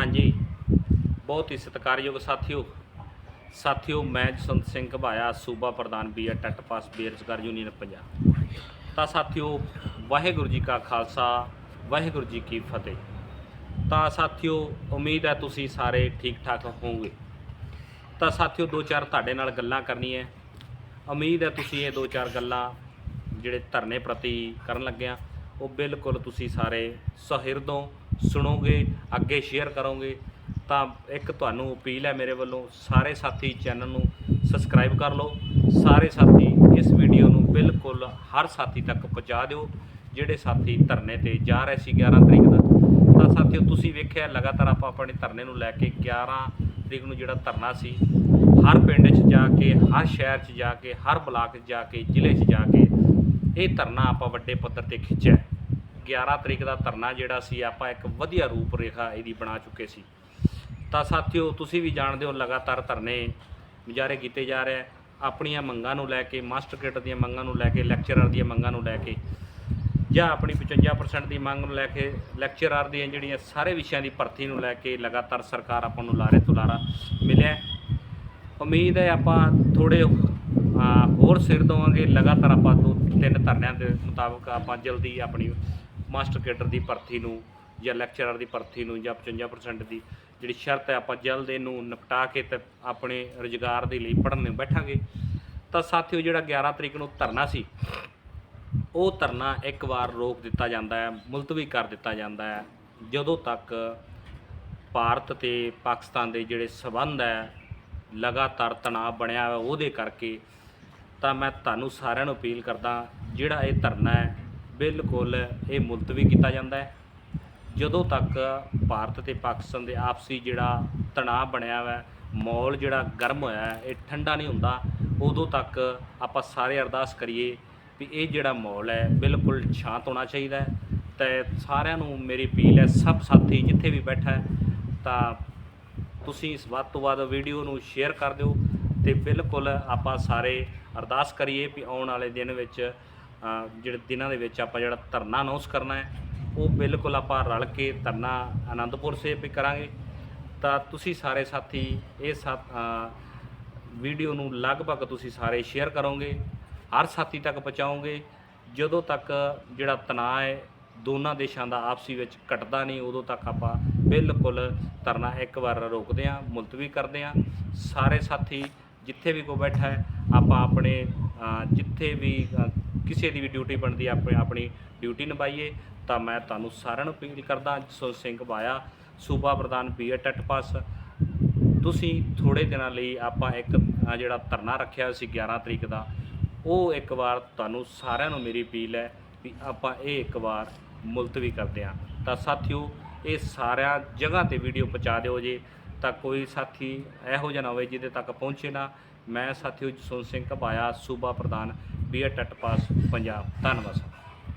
ਹਾਂਜੀ। ਬਹੁਤ ਹੀ ਸਤਿਕਾਰਯੋਗ ਸਾਥੀਓ ਸਾਥੀਓ, ਮੈਂ ਜਸਵੰਤ ਸਿੰਘ ਘਬਾਇਆ, ਸੂਬਾ ਪ੍ਰਧਾਨ ਬੀਏ ਟੱਟ ਪਾਸ ਬੇਰੁਜ਼ਗਾਰ ਯੂਨੀਅਨ ਪੰਜਾਬ। ਤਾਂ ਸਾਥੀਓ, ਵਾਹਿਗੁਰੂ ਜੀ ਕਾ ਖਾਲਸਾ, ਵਾਹਿਗੁਰੂ ਜੀ ਕੀ ਫਤਿਹ। ਤਾਂ ਸਾਥੀਓ, ਉਮੀਦ ਹੈ ਤੁਸੀਂ ਸਾਰੇ ਠੀਕ ਠਾਕ ਹੋਵੋਗੇ। ਤਾਂ ਸਾਥੀਓ ਦੋ ਚਾਰ ਤੁਹਾਡੇ ਨਾਲ ਗੱਲਾਂ ਕਰਨੀਆਂ ਉਮੀਦ ਹੈ ਤੁਸੀਂ ਇਹ ਦੋ ਚਾਰ ਗੱਲਾਂ ਜਿਹੜੇ ਧਰਨੇ ਪ੍ਰਤੀ ਕਰਨ ਲੱਗਿਆ, ਉਹ ਬਿਲਕੁਲ ਤੁਸੀਂ ਸਾਰੇ ਸਹਿਰਦੋਂ ਸੁਣੋਗੇ, ਅੱਗੇ ਸ਼ੇਅਰ ਕਰੋਗੇ, ਤਾਂ ਇੱਕ ਤੁਹਾਨੂੰ ਅਪੀਲ ਹੈ ਮੇਰੇ ਵੱਲੋਂ, ਸਾਰੇ ਸਾਥੀ ਚੈਨਲ ਨੂੰ ਸਬਸਕ੍ਰਾਈਬ ਕਰ ਲਓ। ਸਾਰੇ ਸਾਥੀ ਇਸ ਵੀਡੀਓ ਨੂੰ ਬਿਲਕੁਲ ਹਰ ਸਾਥੀ ਤੱਕ ਪਹੁੰਚਾ ਦਿਓ, ਜਿਹੜੇ ਸਾਥੀ ਧਰਨੇ ਤੇ ਜਾ ਰਹੇ ਸੀ 11 ਤਰੀਕ ਦਾ। ਤਾਂ ਸਾਥੀਓ, ਤੁਸੀਂ ਵੇਖਿਆ ਲਗਾਤਾਰ ਆਪਾਂ ਆਪਣੇ ਧਰਨੇ ਨੂੰ ਲੈ ਕੇ 11 ਤਰੀਕ ਨੂੰ ਜਿਹੜਾ ਧਰਨਾ ਸੀ, ਹਰ ਪਿੰਡ 'ਚ ਜਾ ਕੇ, ਹਰ ਸ਼ਹਿਰ 'ਚ ਜਾ ਕੇ, ਹਰ ਬਲਾਕ 'ਚ ਜਾ ਕੇ, ਜ਼ਿਲ੍ਹੇ 'ਚ ਜਾ ਕੇ ਇਹ ਧਰਨਾ ਆਪਾਂ ਵੱਡੇ ਪੱਧਰ ਤੇ ਖਿੱਚਿਆ 11 ਤਰੀਕ ਦਾ ਧਰਨਾ ਜਿਹੜਾ ਸੀ, ਆਪਾਂ ਇੱਕ ਵਧੀਆ ਰੂਪ ਰੇਖਾ ਇਹਦੀ ਬਣਾ ਚੁੱਕੇ ਸੀ। ਤਾਂ ਸਾਥੀਓ, ਤੁਸੀਂ ਵੀ ਜਾਣਦੇ ਹੋ ਲਗਾਤਾਰ ਧਰਨੇ ਮੁਜ਼ਾਹਰੇ ਕੀਤੇ ਜਾ ਰਹੇ ਆਪਣੀਆਂ ਮੰਗਾਂ ਨੂੰ ਲੈ ਕੇ, ਮਾਸਟਰ ਕੇਡਰ ਦੀਆਂ ਮੰਗਾਂ ਨੂੰ ਲੈ ਕੇ, ਲੈਕਚਰਰ ਦੀਆਂ ਮੰਗਾਂ ਨੂੰ ਲੈ ਕੇ, ਜਾਂ ਆਪਣੀ 55% ਦੀ ਮੰਗ ਨੂੰ ਲੈ ਕੇ, ਲੈਕਚਰਰ ਦੀਆਂ ਜਿਹੜੀਆਂ ਸਾਰੇ ਵਿਸ਼ਿਆਂ ਦੀ ਭਰਤੀ ਨੂੰ ਲੈ ਕੇ ਲਗਾਤਾਰ ਸਰਕਾਰ ਆਪਾਂ ਨੂੰ ਲਾਰੇ ਤੋਂ ਲਾਰਾ ਮਿਲਿਆ। ਉਮੀਦ ਹੈ ਆਪਾਂ ਥੋੜੇ ਹੋਰ ਸਿਰ ਦਵਾਂਗੇ। ਲਗਾਤਾਰ ਆਪਾਂ ਦੋ ਤਿੰਨ ਧਰਨਿਆਂ ਦੇ ਮੁਤਾਬਕ ਆਪਾਂ ਜਲਦੀ ਆਪਣੀ ਮਾਸਟਰ ਕੇਡਰ ਦੀ ਭਰਤੀ ਨੂੰ ਜਾਂ ਲੈਕਚਰਰ ਦੀ ਭਰਤੀ ਨੂੰ ਜਾਂ 55% ਦੀ ਜਿਹੜੀ ਸ਼ਰਤ ਹੈ, ਆਪਾਂ ਜਲਦ ਇਹਨੂੰ ਨਿਪਟਾ ਕੇ ਤੇ ਆਪਣੇ ਰੁਜ਼ਗਾਰ ਦੇ ਲਈ ਪੜ੍ਹਨ ਨੂੰ ਬੈਠਾਂਗੇ। ਤਾਂ ਸਾਥੀਓ, ਜਿਹੜਾ 11 ਤਰੀਕ ਨੂੰ ਧਰਨਾ ਸੀ, ਉਹ ਧਰਨਾ ਇੱਕ ਵਾਰ ਰੋਕ ਦਿੱਤਾ ਜਾਂਦਾ ਹੈ, ਮੁਲਤਵੀ ਕਰ ਦਿੱਤਾ ਜਾਂਦਾ ਹੈ। ਜਦੋਂ ਤੱਕ ਭਾਰਤ ਤੇ ਪਾਕਿਸਤਾਨ ਦੇ ਜਿਹੜੇ ਸਬੰਧ ਹੈ, ਲਗਾਤਾਰ ਤਣਾਅ ਬਣਿਆ ਹੋਇਆ ਉਹਦੇ ਕਰਕੇ, ਤਾਂ ਮੈਂ ਤੁਹਾਨੂੰ ਸਾਰਿਆਂ ਨੂੰ ਅਪੀਲ ਕਰਦਾ, ਜਿਹੜਾ ਇਹ ਧਰਨਾ ਹੈ ਬਿਲਕੁਲ ਇਹ ਮੁਲਤਵੀ ਕੀਤਾ ਜਾਂਦਾ ਹੈ। ਜਦੋਂ ਤੱਕ ਭਾਰਤ ਤੇ ਪਾਕਿਸਤਾਨ ਦੇ ਆਪਸੀ ਜਿਹੜਾ ਤਣਾਅ ਬਣਿਆ ਹੋਇਆ ਹੈ, ਮਾਹੌਲ ਜਿਹੜਾ ਗਰਮ ਹੋਇਆ ਹੈ, ਇਹ ਠੰਡਾ ਨਹੀਂ ਹੁੰਦਾ, ਉਦੋਂ ਤੱਕ ਆਪਾਂ ਸਾਰੇ ਅਰਦਾਸ ਕਰੀਏ ਵੀ ਇਹ ਜਿਹੜਾ ਮਾਹੌਲ ਹੈ, ਬਿਲਕੁਲ ਸ਼ਾਂਤ ਹੋਣਾ ਚਾਹੀਦਾ ਹੈ। ਤੇ ਸਾਰਿਆਂ ਨੂੰ ਮੇਰੀ ਅਪੀਲ ਹੈ, ਸਭ ਸਾਥੀ ਜਿੱਥੇ ਵੀ ਬੈਠਾ ਹੈ, ਤਾਂ ਤੁਸੀਂ ਇਸ ਵੱਧ ਤੋਂ ਵੱਧ ਵੀਡੀਓ ਨੂੰ ਸ਼ੇਅਰ ਕਰ ਦਿਓ ਤੇ ਬਿਲਕੁਲ ਆਪਾਂ ਸਾਰੇ ਅਰਦਾਸ ਕਰੀਏ ਵੀ ਆਉਣ ਵਾਲੇ ਦਿਨ ਵਿੱਚ ਜਿਹੜੇ ਦਿਨਾਂ ਦੇ ਵਿੱਚ ਆਪਾਂ ਜਿਹੜਾ ਧਰਨਾ ਅਨਾਉਂਸ ਕਰਨਾ ਹੈ, ਉਹ ਬਿਲਕੁਲ ਆਪਾਂ ਰਲ ਕੇ ਧਰਨਾ ਆਨੰਦਪੁਰ ਸਾਹਿਬ ਵੀ ਕਰਾਂਗੇ। ਤਾਂ ਤੁਸੀਂ ਸਾਰੇ ਸਾਥੀ ਇਹ ਸਾ ਵੀਡੀਓ ਨੂੰ ਲਗਭਗ ਤੁਸੀਂ ਸਾਰੇ ਸ਼ੇਅਰ ਕਰੋਗੇ, ਹਰ ਸਾਥੀ ਤੱਕ ਪਹੁੰਚਾਓਗੇ। ਜਦੋਂ ਤੱਕ ਜਿਹੜਾ ਤਣਾਅ ਹੈ, ਦੋਨਾਂ ਦੇਸ਼ਾਂ ਦਾ ਆਪਸੀ ਵਿੱਚ ਘਟਦਾ ਨਹੀਂ, ਉਦੋਂ ਤੱਕ ਆਪਾਂ ਬਿਲਕੁਲ ਧਰਨਾ ਇੱਕ ਵਾਰ ਰੋਕਦੇ ਹਾਂ, ਮੁਲਤਵੀ ਕਰਦੇ ਹਾਂ। ਸਾਰੇ ਸਾਥੀ ਜਿੱਥੇ ਵੀ ਕੋਈ ਬੈਠਾ ਹੈ, ਆਪਾਂ ਆਪਣੇ ਜਿੱਥੇ ਵੀ ਕਿਸੇ ਦੀ ਵੀ ਡਿਊਟੀ ਬਣਦੀ ਹੈ ਆਪਣੇ ਆਪਣੀ ਡਿਊਟੀ ਨਿਭਾਈਏ, ਤਾਂ ਮੈਂ ਤੁਹਾਨੂੰ ਸਾਰਿਆਂ ਨੂੰ ਅਪੀਲ ਕਰਦਾ, ਜਸਵੰਤ ਸਿੰਘ ਬਾਇਆ, ਸੂਬਾ ਪ੍ਰਧਾਨ ਬੀਏ ਟੱਟ ਪਾਸ। ਤੁਸੀਂ ਥੋੜੇ ਦਿਨਾਂ ਲਈ ਆਪਾਂ ਇੱਕ ਜਿਹੜਾ ਧਰਨਾ ਰੱਖਿਆ ਸੀ 11 ਤਰੀਕ ਦਾ, ਉਹ ਇੱਕ ਵਾਰ ਤੁਹਾਨੂੰ ਸਾਰਿਆਂ ਨੂੰ ਮੇਰੀ ਅਪੀਲ ਹੈ ਵੀ ਆਪਾਂ ਇਹ ਇੱਕ ਵਾਰ ਮੁਲਤਵੀ ਕਰਦੇ ਹਾਂ। ਤਾਂ ਸਾਥੀਓ, ਇਹ ਸਾਰਿਆਂ ਜਗ੍ਹਾ ਤੇ ਵੀਡੀਓ ਪਹੁੰਚਾ ਦਿਓ ਜੇ। ਤਾਂ ਕੋਈ ਸਾਥੀ ਇਹੋ ਜਿਹਾ ਨਾ ਹੋਵੇ ਜਿਹਦੇ ਤੱਕ ਪਹੁੰਚੇ ਨਾ। ਮੈਂ ਸਾਥੀ ਜਸਵੰਤ ਸਿੰਘ ਘਬਾਇਆ, ਸੂਬਾ ਪ੍ਰਧਾਨ ਬੀਏ ਟੱਟ ਪਾਸ ਪੰਜਾਬ। ਧੰਨਵਾਦ